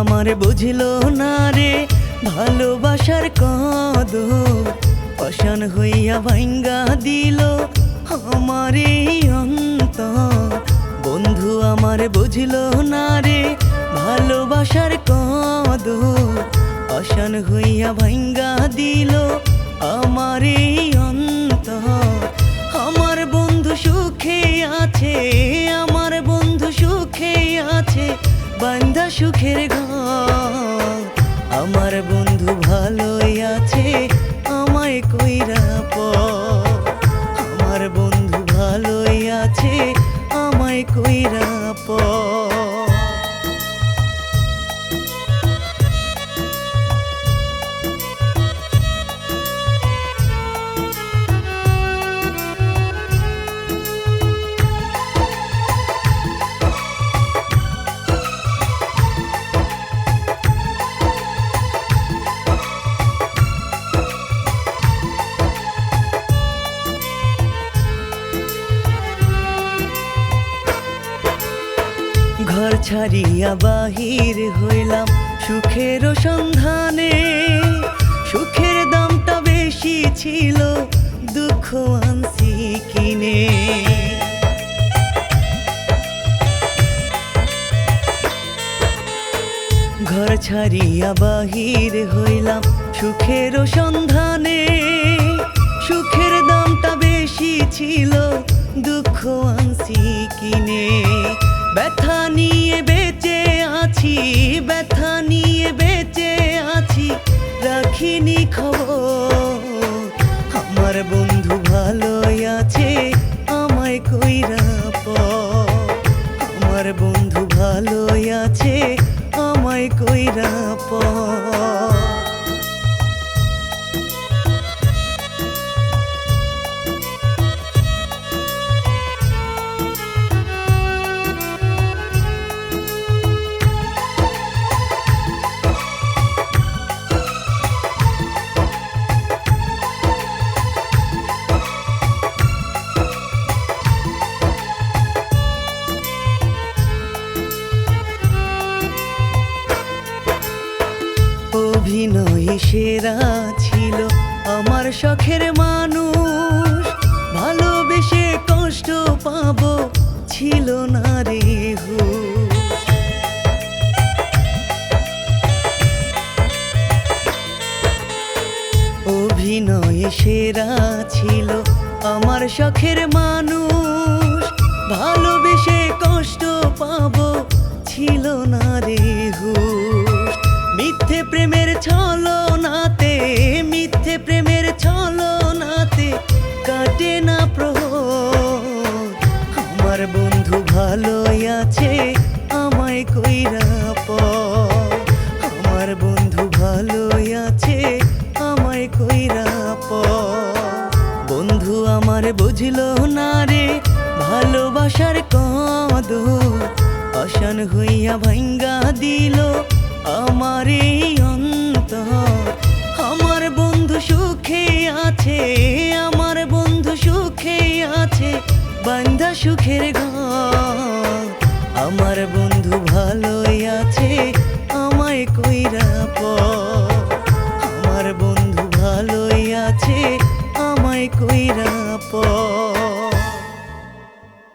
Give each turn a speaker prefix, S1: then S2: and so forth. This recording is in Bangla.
S1: আমার বুঝলো না রে, ভালোবাসার কদ অশান হইয়া ভাঙ্গা দিল আমার এই অন্তর। বন্ধু আমার বুঝলো না রে, ভালোবাসার কদ অশান হইয়া ভাঙ্গা দিল আমার এই অন্তর। আমার বন্ধু সুখে আছে, আমার বন্ধু সুখে আছে বান্দা সুখের ঘর। আমার বন্ধু ভালোই আছে আমায় কইরা প ঘর ছাড়িয়া বাহির হইলাম সুখের সন্ধানে। সুখের দামটা বেশি ছিল, দুঃখ আনছি কিনে। ঘর ছাড়িয়া বাহির হইলাম সুখের সন্ধানে। সুখের দামটা বেশি ছিল, দুঃখ আনছি কিনে। ব্যথা নিয়ে বেঁচে আছি, ব্যথা নিয়ে বেঁচে আছি, রাখিনি খবর। আমার বন্ধু ভালোই আছে, আমায় কইরা আমার বন্ধু ভালোই আছে, আমায় কইরা প সেরা ছিল আমার শখের মানুষ। ভালোবেসে কষ্ট পাবো, ছিল না রে হুঁশ। অভিনয় সেরা ছিল আমার শখের মানুষ। ভালোবেসে কষ্ট পাবো, ছিল না রে মিথ্যে প্রেমের ছলো আছে আমায় কইরা প আমার বন্ধু ভালোই আছে আমায় কইরা প বন্ধু আমার বুঝলো না রে, ভালোবাসার কদ অশান হইয়া ভাঙ্গা দিল আমার এই আমার বন্ধু সুখে আছে, আমার বন্ধু সুখে আছে, বান্দা সুখের ঘর। আমার বন্ধু ভালোই আছে আমায় কইরা প